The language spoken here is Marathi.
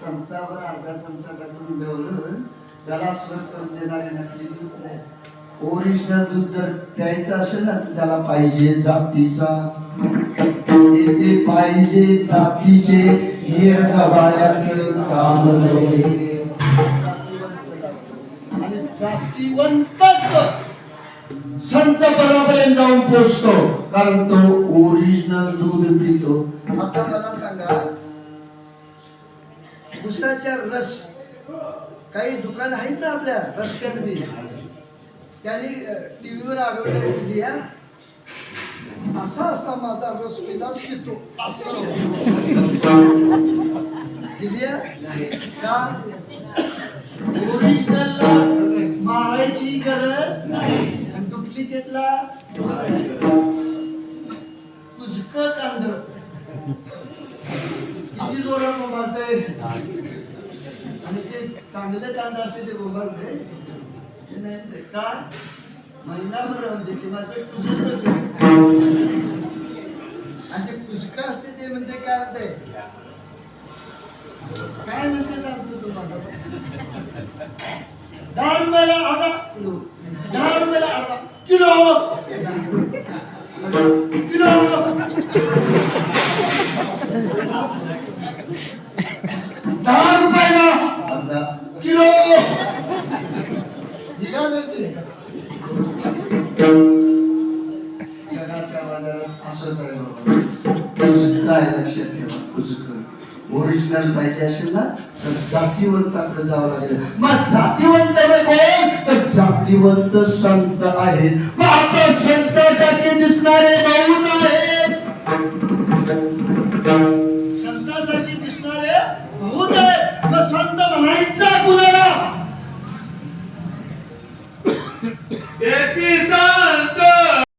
चमचावर अर्धा चमचा टाकून घेऊन त्याला स्वर करून देणारे नकली दूध नाही. ओरिजिनल दूध जर प्यायचं असेल ना त्याला पाहिजे जातीचा. येते पाहिजे जातीचे हीर गबाळ्याचं काम नाही. आणि जातीवंतच संत बरोबर जाऊन पोचतो कारण तो ओरिजिनल दूध पितो. आता मला सांगा उसाच्या रस काही दुकान आहेत ना आपल्या रस्त्यांनी त्यांनी टीव्हीवर आढळले या असा असा माझा रस पिलास की तो असं दिलिया का ओरिजिनलला मारायची गरज आणि डुप्लिकेटला कुजक कांद किती मारते आणि जे चांगले कांदा असते ते उभारते ते नाही ते. का? महिनाभर राहून दे किंवा कुजकच आणि ते कुजक असते ते म्हणते काय म्हणते? काय म्हणते सांगतो तुम्हाला? दहा रुपयाला अर्धा किलो. दहा रुपयाला अर्धा किलो. किलो. दहा रुपयाला किलो. लक्षात ठेवा ओरिजिनल पाहिजे असेल ना तर जातीवंताकडे जावं लागेल. मग जातीवंत कोण? तर जातीवंत संत आहेत. मग आता संतासारखे दिसणारे बहुत आहेत. 예, 대피선